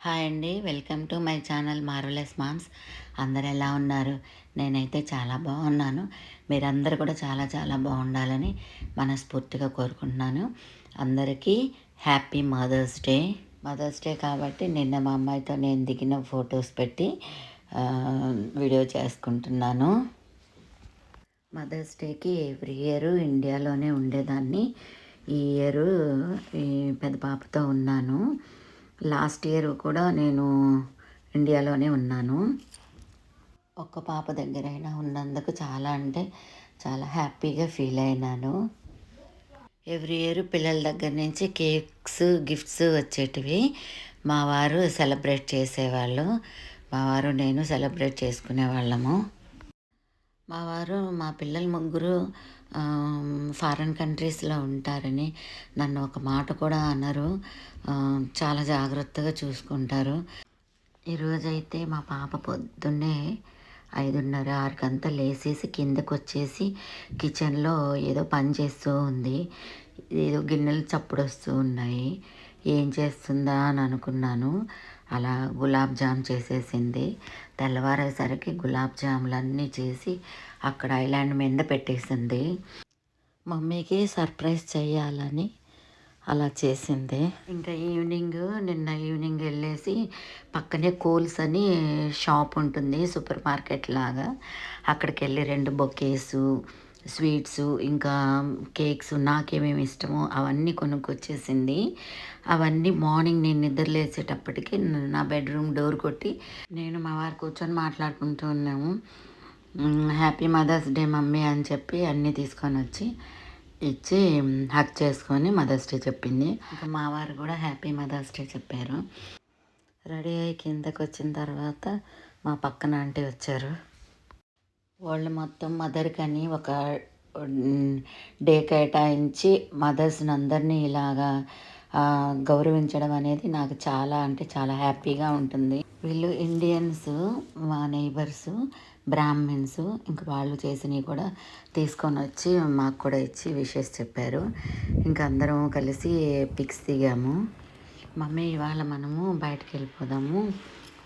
Hi అండి. Welcome to my channel Marvellous Moms. అందరు ఎలా ఉన్నారు? నేనైతే చాలా బాగున్నాను. మీరందరూ కూడా చాలా చాలా బాగుండాలని మనస్ఫూర్తిగా కోరుకుంటున్నాను. అందరికీ happy Mother's Day. Mother's Day కాబట్టి నిన్న మా అమ్మాయితో నేను దిగిన ఫొటోస్ పెట్టి వీడియో చేసుకుంటున్నాను. మదర్స్ డేకి ఎవ్రీ ఇయర్ ఇండియాలోనే ఉండేదాన్ని. ఈ ఇయర్ ఈ పెద్ద పాపతో ఉన్నాను. లాస్ట్ ఇయర్ కూడా నేను ఇండియాలోనే ఉన్నాను. ఒక్క పాప దగ్గరైనా ఉన్నందుకు చాలా అంటే చాలా హ్యాపీగా ఫీల్ అయినాను. ఎవ్రీ ఇయర్ పిల్లల దగ్గర నుంచి కేక్స్ గిఫ్ట్స్ వచ్చేటివి. మా వారు సెలబ్రేట్ చేసేవాళ్ళు. మా వారు నేను సెలబ్రేట్ చేసుకునేవాళ్ళము మా వారు మా పిల్లలు ముగ్గురు ఫారెన్ కంట్రీస్లో ఉంటారని నన్ను ఒక మాట కూడా అన్నారు చాలా జాగ్రత్తగా చూసుకుంటారు. ఈరోజైతే మా పాప పొద్దున్నే ఐదున్నర ఆరుకంతా లేసేసి కిందకు వచ్చేసి కిచెన్లో ఏదో పని చేస్తూ ఉంది. ఏదో గిన్నెలు చప్పుడు వస్తూ ఉన్నాయి. ఏం చేస్తుందా అని అనుకున్నాను. అలా గులాబ్ జామ్ చేసేసింది. తెల్లవారేసరికి గులాబ్ జాములన్నీ చేసి అక్కడ ఐలాండ్ మీద పెట్టేసింది. మమ్మీకి సర్ప్రైజ్ చేయాలని అలా చేసింది. ఇంకా ఈవినింగ్ నిన్న ఈవినింగ్ వెళ్ళేసి పక్కనే కోల్స్ అని షాప్ ఉంటుంది సూపర్ మార్కెట్ లాగా. అక్కడికి వెళ్ళి రెండు బొకేసు స్వీట్స్ ఇంకా కేక్స్ నాకేమేమి ఇష్టమో అవన్నీ కొనుక్కొచ్చేసింది. అవన్నీ మార్నింగ్ నేను నిద్ర లేచేటప్పటికి నా బెడ్రూమ్ డోర్ కొట్టి నేను మా వారు కూర్చొని మాట్లాడుకుంటూ ఉన్నాము. హ్యాపీ మదర్స్ డే మమ్మీ అని చెప్పి అన్నీ తీసుకొని వచ్చి ఇచ్చి హక్ చేసుకొని మదర్స్ డే చెప్పింది. ఇంకా మా వారు కూడా హ్యాపీ మదర్స్ డే చెప్పారు. రెడీ అయ్యి కిందకి వచ్చిన తర్వాత మా పక్కన ఆంటీ వచ్చారు. వాళ్ళు మొత్తం మదర్కి అని ఒక డే కేటాయించి మదర్స్ని అందరినీ ఇలాగా గౌరవించడం అనేది నాకు చాలా అంటే చాలా హ్యాపీగా ఉంటుంది. వీళ్ళు ఇండియన్స్ మా నైబర్స్ బ్రాహ్మిన్స్ ఇంక వాళ్ళు చేసినవి కూడా తీసుకొని వచ్చి మాకు కూడా ఇచ్చి విషెస్ చెప్పారు. ఇంకా అందరం కలిసి పిక్స్ దిగాము. మమ్మీ ఇవాళ మనము బయటకు వెళ్ళిపోదాము.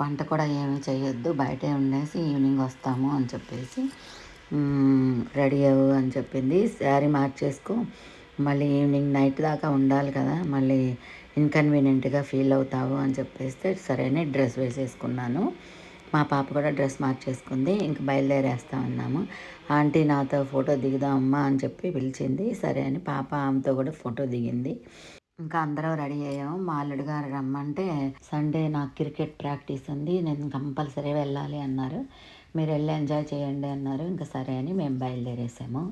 వంట కూడా ఏమీ చేయొద్దు. బయటే ఉండేసి ఈవినింగ్ వస్తాము అని చెప్పేసి రెడీ అవ్వు అని చెప్పింది. శారీ మార్చేసుకో. మళ్ళీ ఈవినింగ్ నైట్ దాకా ఉండాలి కదా. మళ్ళీ ఇన్కన్వీనియంట్గా ఫీల్ అవుతావు అని చెప్పేస్తే సరే అని డ్రెస్ వేసేసుకున్నాను. మా పాప కూడా డ్రెస్ మార్చేసుకుంది ఇంక బయలుదేరేస్తా ఉన్నాము ఆంటీ నాతో ఫోటో దిగుదాం అమ్మా అని చెప్పి పిలిచింది. సరే అని పాప ఆమెతో కూడా ఫోటో దిగింది. ఇంకా అందరం రెడీ అయ్యాము. మా అల్లుడు గారు రమ్మంటే సండే నాకు క్రికెట్ ప్రాక్టీస్ ఉంది నేను కంపల్సరీ వెళ్ళాలి అన్నారు. మీరు వెళ్ళి ఎంజాయ్ చేయండి అన్నారు. ఇంకా సరే అని మేము బయలుదేరేసాము.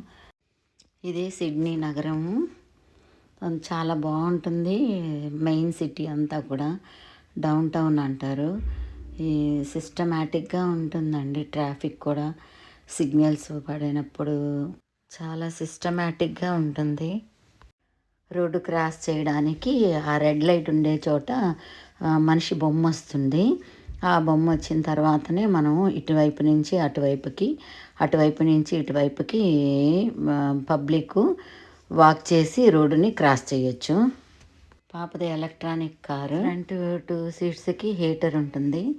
ఇది సిడ్నీ నగరము చాలా బాగుంటుంది. మెయిన్ సిటీ అంతా కూడా. డౌన్ టౌన్ అంటారు. ఈ సిస్టమేటిక్గా ఉంటుందండి ట్రాఫిక్ కూడా. సిగ్నల్స్ పడినప్పుడు చాలా సిస్టమేటిక్గా ఉంటుంది. రోడ్డు క్రాస్ చేయడానికి ఆ రెడ్ లైట్ ఉండే చోట మనిషి బొమ్మ వస్తుంది. ఆ బొమ్మ వచ్చిన తర్వాతనే మనం ఇటువైపు నుంచి అటువైపుకి అటువైపు నుంచి ఇటువైపుకి పబ్లిక్ వాక్ చేసి రోడ్డుని క్రాస్ చేయొచ్చు. పాపది ఎలక్ట్రానిక్ కారు. ఫ్రంట్ టూ సీట్స్కి హీటర్ ఉంటుంది.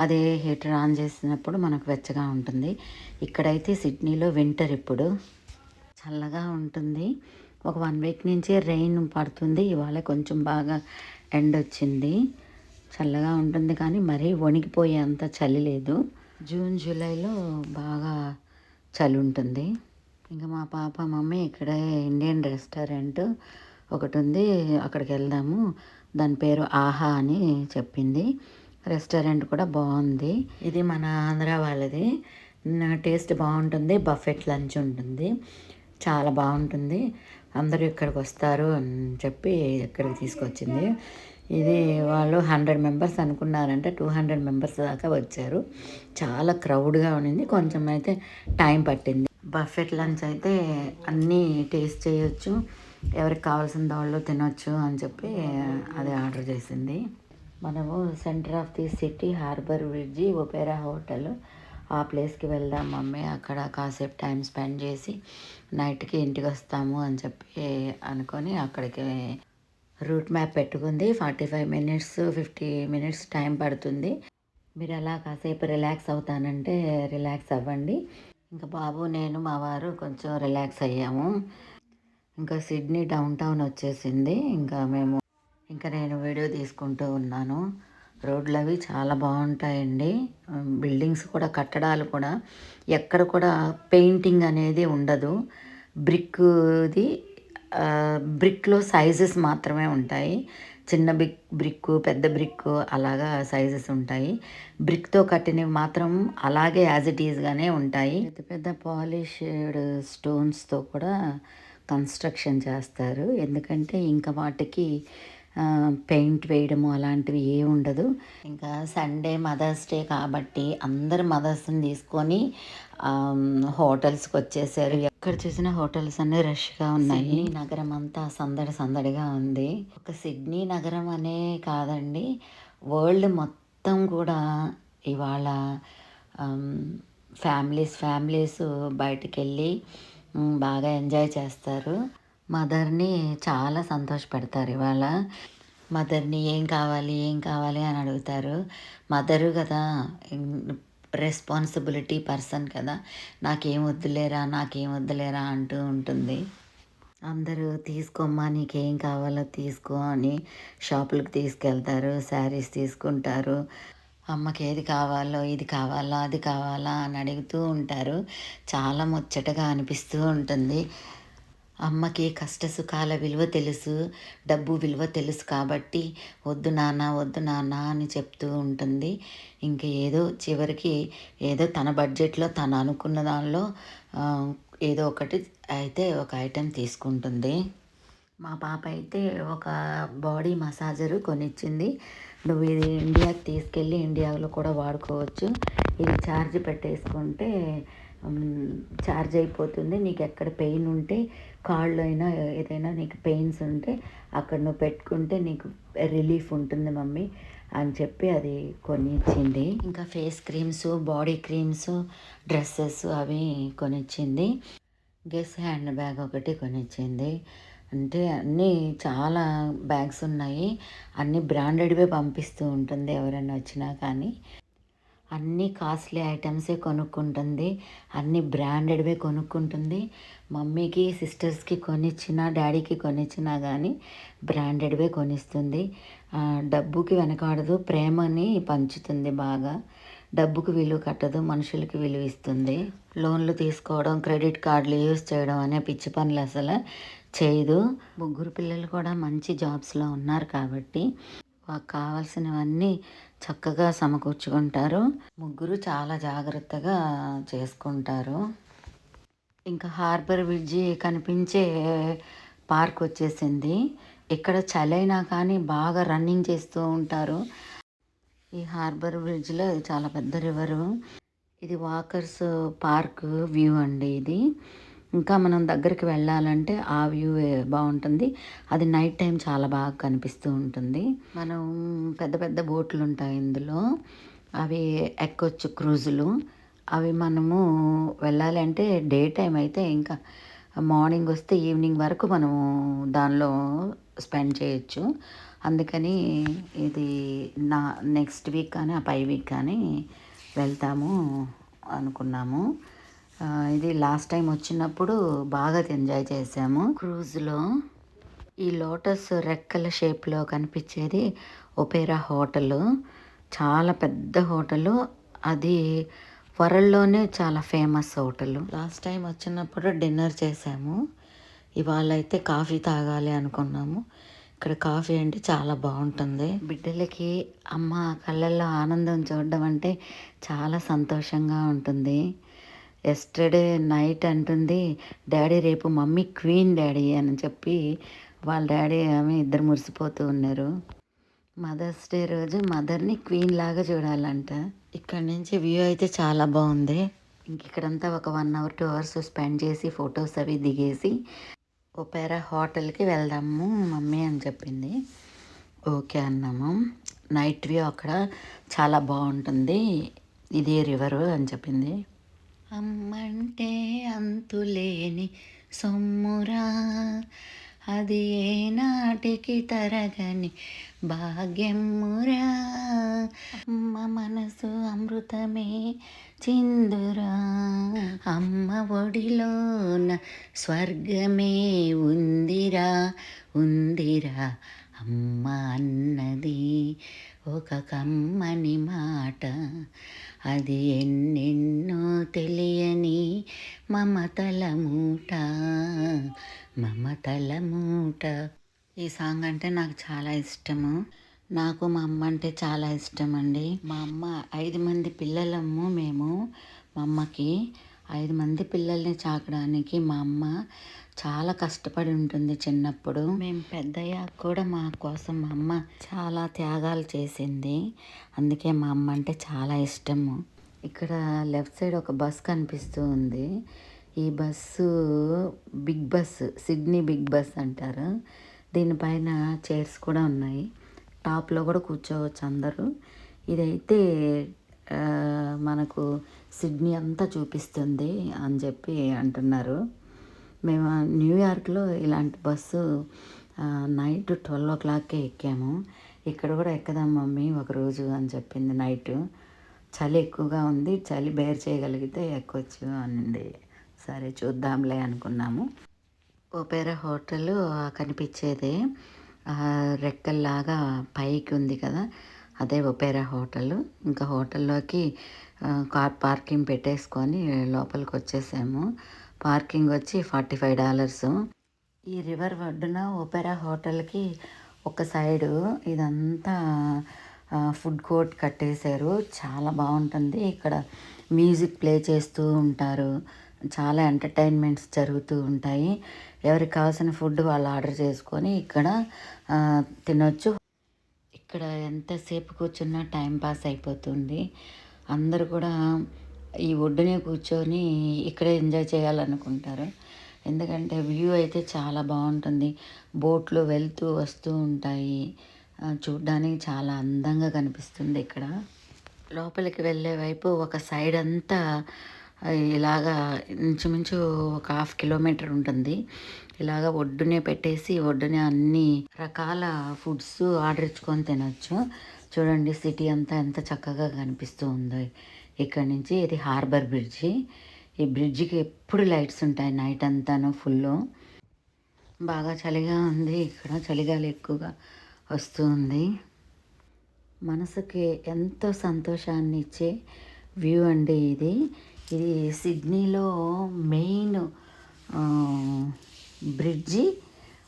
అదే హీటర్ ఆన్ చేసినప్పుడు మనకు వెచ్చగా ఉంటుంది. ఇక్కడైతే సిడ్నీలో వింటర్ ఇప్పుడు. చల్లగా ఉంటుంది. ఒక వన్ వీక్ నుంచి రెయిన్ పడుతుంది. ఇవాళ కొంచెం బాగా ఎండ వచ్చింది. చల్లగా ఉంటుంది కానీ మరీ వణికిపోయేంత చలి లేదు. జూన్ జూలైలో బాగా చలి ఉంటుంది. ఇంకా మా పాప మమ్మీ ఇక్కడే ఇండియన్ రెస్టారెంట్. ఒకటి ఉంది అక్కడికి వెళ్దాము దాని పేరు ఆహా అని చెప్పింది. రెస్టారెంట్ కూడా బాగుంది ఇది మన ఆంధ్ర వాళ్ళది. టేస్ట్ బాగుంటుంది బఫెట్ లంచ్ ఉంటుంది. చాలా బాగుంటుంది అందరూ ఇక్కడికి వస్తారు అని చెప్పి ఇక్కడికి తీసుకొచ్చింది. ఇది వాళ్ళు హండ్రెడ్ మెంబర్స్ అనుకున్నారంటే టూ హండ్రెడ్ మెంబర్స్ దాకా వచ్చారు. చాలా క్రౌడ్గా ఉండింది కొంచెం అయితే టైం పట్టింది. బఫెట్ లంచ్ అయితే అన్నీ టేస్ట్ చేయొచ్చు. ఎవరికి కావాల్సిన వాళ్ళు తినొచ్చు అని చెప్పి అది ఆర్డర్ చేసింది. మనము centre of the city Harbour Bridge Opera hotel ఆ ప్లేస్కి వెళ్దాం మమ్మీ. అక్కడ కాసేపు టైం స్పెండ్ చేసి నైట్కి ఇంటికి వస్తాము అని చెప్పి అనుకొని అక్కడికి రూట్ మ్యాప్ పెట్టుకుంది. Forty five minutes fifty minutes time పడుతుంది. మీరు అలా కాసేపు రిలాక్స్ అవుతానంటే రిలాక్స్ అవ్వండి. ఇంకా బాబు నేను మా వారు కొంచెం రిలాక్స్ అయ్యాము. ఇంకా సిడ్నీ డౌన్ టౌన్ వచ్చేసింది. ఇంకా మేము ఇంకా నేను వీడియో తీసుకుంటూ ఉన్నాను. రోడ్లు అవి చాలా బాగుంటాయండి. బిల్డింగ్స్ కూడా కట్టడాలు కూడా ఎక్కడ కూడా పెయింటింగ్ అనేది ఉండదు. బ్రిక్ది బ్రిక్లో సైజెస్ మాత్రమే ఉంటాయి. చిన్న బిక్ బ్రిక్ పెద్ద బ్రిక్ అలాగా సైజెస్ ఉంటాయి. బ్రిక్తో కట్టినవి మాత్రం అలాగే యాజ్ ఇట్ ఈజ్గానే ఉంటాయి. పెద్ద పెద్ద పాలిష్డ్ స్టోన్స్తో కూడా కన్స్ట్రక్షన్ చేస్తారు. ఎందుకంటే ఇంకా వాటికి పెయింట్ వేయడము అలాంటివి ఏ ఉండదు. ఇంకా సండే మదర్స్ డే కాబట్టి అందరు మదర్స్ని తీసుకొని హోటల్స్కి వచ్చేసారు. ఎక్కడ చూసిన హోటల్స్ అన్నీ రష్గా ఉన్నాయి. నగరం అంతా సందడి సందడిగా ఉంది. ఒక సిడ్నీ నగరం అనే కాదండి వరల్డ్ మొత్తం కూడా ఇవాళ ఫ్యామిలీస్ ఫ్యామిలీస్ బయటికి వెళ్ళి బాగా ఎంజాయ్ చేస్తారు. మదర్ని చాలా సంతోషపెడతారు ఇవాళ. మదర్ని ఏం కావాలి ఏం కావాలి అని అడుగుతారు. మదరు కదా రెస్పాన్సిబిలిటీ పర్సన్ కదా. నాకేం వద్దులేరా నాకేం వద్దులేరా అంటూ ఉంటుంది. అందరూ తీసుకోమ్మా నీకేం కావాలో తీసుకో అని షాపులకు తీసుకెళ్తారు శారీస్ తీసుకుంటారు. అమ్మకి ఏది కావాలో ఇది కావాలా అది కావాలా అని అడుగుతూ ఉంటారు. చాలా ముచ్చటగా అనిపిస్తూ ఉంటుంది. అమ్మకి కష్ట సుఖాల విలువ తెలుసు డబ్బు విలువ తెలుసు కాబట్టి వద్దు నాన్న వద్దు నాన్న అని చెప్తూ ఉంటుంది. ఇంక ఏదో చివరికి ఏదో తన బడ్జెట్లో తను అనుకున్న దానిలో ఏదో ఒకటి అయితే ఒక ఐటెం తీసుకుంటుంది. మా పాప అయితే ఒక బాడీ మసాజరు కొనిచ్చింది. నువ్వు ఇది ఇండియాకి తీసుకెళ్ళి ఇండియాలో కూడా వాడుకోవచ్చు. ఇది ఛార్జ్ పెట్టేసుకుంటే ఛార్జ్ అయిపోతుంది. నీకు ఎక్కడ పెయిన్ ఉంటే కాళ్ళు అయినా ఏదైనా నీకు పెయిన్స్ ఉంటే అక్కడ నువ్వు పెట్టుకుంటే నీకు రిలీఫ్ ఉంటుంది మమ్మీ అని చెప్పి అది కొనిచ్చింది. ఇంకా face creams body creams dresses అవి కొనిచ్చింది. గెస్ హ్యాండ్ బ్యాగ్ ఒకటి కొనిచ్చింది. అంటే అన్నీ చాలా బ్యాగ్స్ ఉన్నాయి. అన్నీ బ్రాండెడ్వే పంపిస్తూ ఉంటుంది ఎవరైనా వచ్చినా కానీ. అన్ని కాస్ట్లీ ఐటమ్సే కొనుక్కుంటుంది. అన్ని బ్రాండెడ్వే కొనుక్కుంటుంది. మమ్మీకి సిస్టర్స్కి కొనిచ్చిన డాడీకి కొనిచ్చినా కానీ బ్రాండెడ్వే కొనిస్తుంది. డబ్బుకి వెనకాడదు. ప్రేమని పంచుతుంది బాగా. డబ్బుకు విలువ కట్టదు మనుషులకి విలువ ఇస్తుంది. లోన్లు తీసుకోవడం క్రెడిట్ కార్డులు యూజ్ చేయడం అనే పిచ్చి పనులు అసలు చేయదు. ముగ్గురు పిల్లలు కూడా మంచి జాబ్స్లో ఉన్నారు కాబట్టి మాకు కావాల్సినవన్నీ చక్కగా సమకూర్చుకుంటారు. ముగ్గురు చాలా జాగ్రత్తగా చేసుకుంటారు. ఇంకా హార్బర్ బ్రిడ్జి కనిపించే పార్క్ వచ్చేసింది. ఇక్కడ చలైనా కానీ బాగా రన్నింగ్ చేస్తూ ఉంటారు. ఈ హార్బర్ బ్రిడ్జ్లో చాలా పెద్ద రివరు. ఇది వాకర్స్ పార్క్ వ్యూ అండి ఇది. ఇంకా మనం దగ్గరికి వెళ్ళాలంటే ఆ వ్యూ బాగుంటుంది. అది నైట్ టైం చాలా బాగా కనిపిస్తూ ఉంటుంది. మనం పెద్ద పెద్ద బోట్లు ఉంటాయి ఇందులో. అవి ఎక్కొచ్చు క్రూజులు. అవి మనము వెళ్ళాలి అంటే డే టైం అయితే ఇంకా మార్నింగ్ వస్తే ఈవినింగ్ వరకు మనము దానిలో స్పెండ్ చేయొచ్చు. అందుకని ఇది నా నెక్స్ట్ వీక్ కానీ ఆ పై వీక్ కానీ వెళ్తాము అనుకున్నాము. ఇది లాస్ట్ టైం వచ్చినప్పుడు బాగా ఎంజాయ్ చేసాము క్రూజ్లో ఈ లోటస్ రెక్కల షేప్లో కనిపించేది ఒపేరా హోటల్. చాలా పెద్ద హోటల్. అది వరల్డ్లోనే చాలా ఫేమస్ హోటల్. లాస్ట్ టైం వచ్చినప్పుడు డిన్నర్ చేసాము ఇవాళ అయితే కాఫీ తాగాలి అనుకున్నాము. ఇక్కడ కాఫీ అంటే చాలా బాగుంటుంది. బిడ్డలకి అమ్మ కళ్ళల్లో ఆనందం చూడడం అంటే చాలా సంతోషంగా ఉంటుంది. ఎస్టర్డే నైట్ అంటుంది డాడీ రేపు మమ్మీ క్వీన్ డాడీ అని చెప్పి వాళ్ళ డాడీ ఆమె ఇద్దరు మురిసిపోతూ ఉన్నారు. మదర్స్ డే రోజు మదర్ని క్వీన్ లాగా చూడాలంట. ఇక్కడ నుంచి వ్యూ అయితే చాలా బాగుంది. ఇంక ఇక్కడంతా ఒక one hour two hours spend చేసి ఫొటోస్ అవి దిగేసి ఒపేరా హోటల్కి వెళ్దాము మమ్మీ అని చెప్పింది. ఓకే అన్నాము. నైట్ వ్యూ అక్కడ చాలా బాగుంటుంది. ఇది రివరు అని చెప్పింది. అమ్మంటే అంతులేని సొమ్మురా. అది ఏనాటికి తరగని భాగ్యమురా. అమ్మ మనసు అమృతమే చిందురా. అమ్మ ఒడిలోన స్వర్గమే ఉందిరా ఉందిరా. అమ్మ ఒక కమ్మని మాట. అది ఎన్నెన్నో తెలియని మమతల మూట. మమతల మూట. ఈ సాంగ్ అంటే నాకు చాలా ఇష్టము. నాకు మా అమ్మ అంటే చాలా ఇష్టం అండి మా అమ్మ ఐదు మంది పిల్లలము మేము మా అమ్మకి. ఐదు మంది పిల్లల్ని చాకడానికి మా అమ్మ చాలా కష్టపడి ఉంటుంది చిన్నప్పుడు. మేము పెద్దయ్యాక కూడా మా కోసం మా అమ్మ చాలా త్యాగాలు చేసింది. అందుకే మా అమ్మ అంటే చాలా ఇష్టము. ఇక్కడ లెఫ్ట్ సైడ్ ఒక బస్ కనిపిస్తూ ఉంది. ఈ bus big bus Sydney big bus అంటారు. దీనిపైన చైర్స్ కూడా ఉన్నాయి. టాప్లో కూడా కూర్చోవచ్చు అందరూ. ఇదైతే మనకు సిడ్నీ అంతా చూపిస్తుంది అని చెప్పి అంటున్నారు. మేము న్యూయార్క్లో ఇలాంటి బస్సు నైట్ ట్వెల్వ్ ఓ క్లాక్కే ఎక్కాము. ఇక్కడ కూడా ఎక్కదాం మమ్మీ ఒకరోజు అని చెప్పింది నైట్. చలి ఎక్కువగా ఉంది చలి బేర్ చేయగలిగితే ఎక్కొచ్చు అనింది. సరే చూద్దాంలే అనుకున్నాము. Opera hotel కనిపించేదే. రెక్కల్లాగా పైకి ఉంది కదా అదే ఒపేరా హోటల్. ఇంకా హోటల్లోకి కార్ పార్కింగ్ పెట్టేసుకొని లోపలికి వచ్చేసాము పార్కింగ్ వచ్చి ఫార్టీ ఫైవ్ డాలర్స్. ఈ రివర్ ఒడ్డున ఒపెరా హోటల్కి ఒక సైడు ఇదంతా ఫుడ్ కోర్ట్ కట్టేశారు. చాలా బాగుంటుంది. ఇక్కడ మ్యూజిక్ ప్లే చేస్తూ ఉంటారు. చాలా ఎంటర్టైన్మెంట్స్ జరుగుతూ ఉంటాయి. ఎవరికి కావాల్సిన ఫుడ్ వాళ్ళు ఆర్డర్ చేసుకొని ఇక్కడ తినొచ్చు. ఇక్కడ ఎంతసేపు కూర్చున్నా టైం పాస్ అయిపోతుంది. అందరూ కూడా ఈ ఒడ్డునే కూర్చొని ఇక్కడే ఎంజాయ్ చేయాలనుకుంటారు. ఎందుకంటే వ్యూ అయితే చాలా బాగుంటుంది. బోట్లు వెళ్తూ వస్తూ ఉంటాయి. చూడ్డానికి చాలా అందంగా కనిపిస్తుంది ఇక్కడ. లోపలికి వెళ్ళే వైపు ఒక సైడ్ అంతా ఇలాగా ఇంచుమించు ఒక హాఫ్ కిలోమీటర్ ఉంటుంది. ఇలాగ ఒడ్డునే పెట్టేసి ఒడ్డునే అన్ని రకాల ఫుడ్స్ ఆర్డర్ ఇచ్చుకొని తినొచ్చు. చూడండి సిటీ అంతా ఎంత చక్కగా కనిపిస్తూ ఉందో. ఇక్కడ నుంచి ఇది హార్బర్ బ్రిడ్జి. ఈ బ్రిడ్జికి ఎప్పుడు లైట్స్ ఉంటాయి? నైట్ అంతాను ఫుల్ బాగా చలిగా ఉంది. ఇక్కడ చలిగాలి ఎక్కువగా వస్తూ ఉంది మనసుకి ఎంతో సంతోషాన్ని ఇచ్చే వ్యూ అండి ఇది. ఇది సిడ్నీలో మెయిన్ బ్రిడ్జి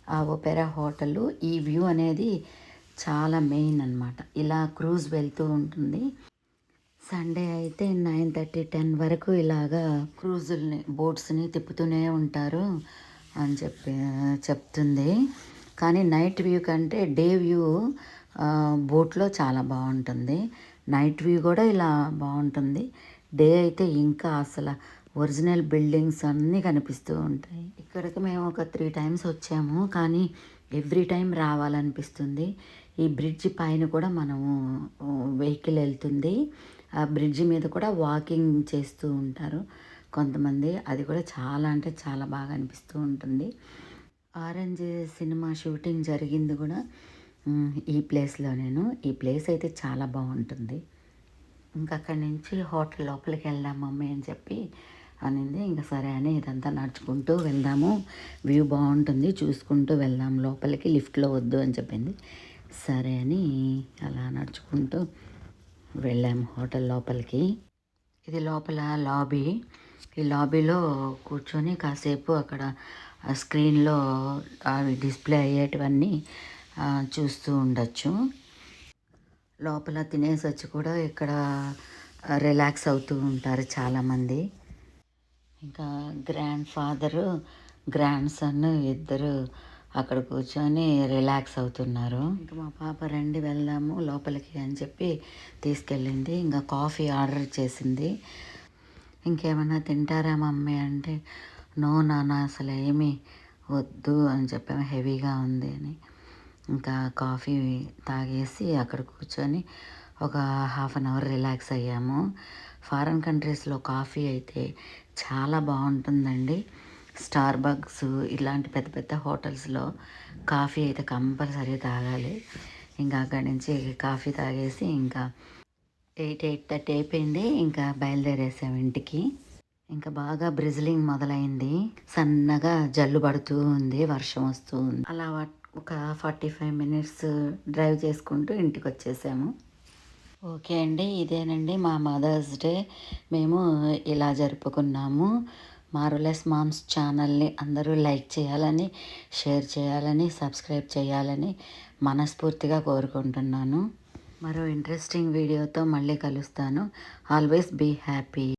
ఆ ఒపెరా హోటల్. ఈ వ్యూ అనేది చాలా మెయిన్ అన్నమాట. ఇలా క్రూజ్ వెళ్తూ ఉంటుంది. సండే అయితే నైన్ థర్టీ టెన్ వరకు ఇలాగా క్రూజుల్ని బోట్స్ని తిప్పుతూనే ఉంటారు అని చెప్పి చెప్తుంది. కానీ నైట్ వ్యూ కంటే డే వ్యూ బోట్లో చాలా బాగుంటుంది. నైట్ వ్యూ కూడా ఇలా బాగుంటుంది. డే అయితే ఇంకా అసలు ఒరిజినల్ బిల్డింగ్స్ అన్నీ కనిపిస్తూ ఉంటాయి. ఇక్కడికి మేము ఒక త్రీ టైమ్స్ వచ్చాము కానీ ఎవ్రీ టైం రావాలనిపిస్తుంది. ఈ బ్రిడ్జి పైన కూడా మనము వెహికల్ వెళ్తుంది. ఆ బ్రిడ్జి మీద కూడా వాకింగ్ చేస్తూ ఉంటారు. కొంతమంది అది కూడా చాలా అంటే చాలా బాగా అనిపిస్తూ ఉంటుంది. ఆరెంజ్ సినిమా షూటింగ్ జరిగింది కూడా. ఈ ప్లేస్లో నేను. ఈ ప్లేస్ అయితే చాలా బాగుంటుంది. ఇంకా అక్కడి నుంచి హోటల్ లోపలికి వెళ్దాం మమ్మీ అని చెప్పి అనింది. ఇంకా సరే అని ఇదంతా నడుచుకుంటూ వెళ్దాము. వ్యూ బాగుంటుంది. చూసుకుంటూ వెళ్దాం. లోపలికి లిఫ్ట్లో వద్దు అని చెప్పింది. సరే అని అలా నడుచుకుంటూ వెళ్ళాము హోటల్ లోపలికి. ఇది లోపల లాబీ. ఈ లాబీలో కూర్చొని కాసేపు అక్కడ స్క్రీన్లో అవి డిస్ప్లే అయ్యేటివన్నీ చూస్తూ ఉండొచ్చు. లోపల తినేసి వచ్చి కూడా ఇక్కడ రిలాక్స్ అవుతూ ఉంటారు చాలామంది. ఇంకా గ్రాండ్ ఫాదరు గ్రాండ్ సన్ ఇద్దరు అక్కడ కూర్చొని రిలాక్స్ అవుతున్నారు. ఇంకా మా పాప రండి వెళ్దాము లోపలికి అని చెప్పి తీసుకెళ్ళింది. ఇంకా కాఫీ ఆర్డర్ చేసింది. ఇంకేమైనా తింటారా మమ్మీ అంటే నో నాన్న అసలు ఏమీ వద్దు అని చెప్పాము. హెవీగా ఉంది అని. ఇంకా కాఫీ తాగేసి అక్కడ కూర్చొని ఒక హాఫ్ అన్ అవర్ రిలాక్స్ అయ్యాము. ఫారెన్ కంట్రీస్లో కాఫీ అయితే చాలా బాగుంటుందండి. స్టార్ బగ్స్ ఇలాంటి పెద్ద పెద్ద హోటల్స్లో కాఫీ అయితే కంపల్సరీ తాగాలి. ఇంకా అక్కడి నుంచి కాఫీ తాగేసి ఇంకా ఎయిట్ ఎయిట్ థర్టీ అయిపోయింది. ఇంకా బయలుదేరేసాం ఇంటికి. ఇంకా బాగా బ్రిజిలింగ్ మొదలైంది. సన్నగా జల్లు పడుతూ ఉంది వర్షం వస్తూ ఉంది. అలా ఒక ఫార్టీ ఫైవ్ మినిట్స్ డ్రైవ్ చేసుకుంటూ ఇంటికి వచ్చేసాము ఓకే అండి ఇదేనండి మా మదర్స్ డే. మేము ఇలా జరుపుకున్నాము. మారులెస్ మామ్స్ ఛానల్ని అందరూ లైక్ చేయాలని షేర్ చేయాలని సబ్స్క్రైబ్ చేయాలని మనస్ఫూర్తిగా కోరుకుంటున్నాను. మరో ఇంట్రెస్టింగ్ వీడియోతో మళ్ళీ కలుస్తాను. Always be happy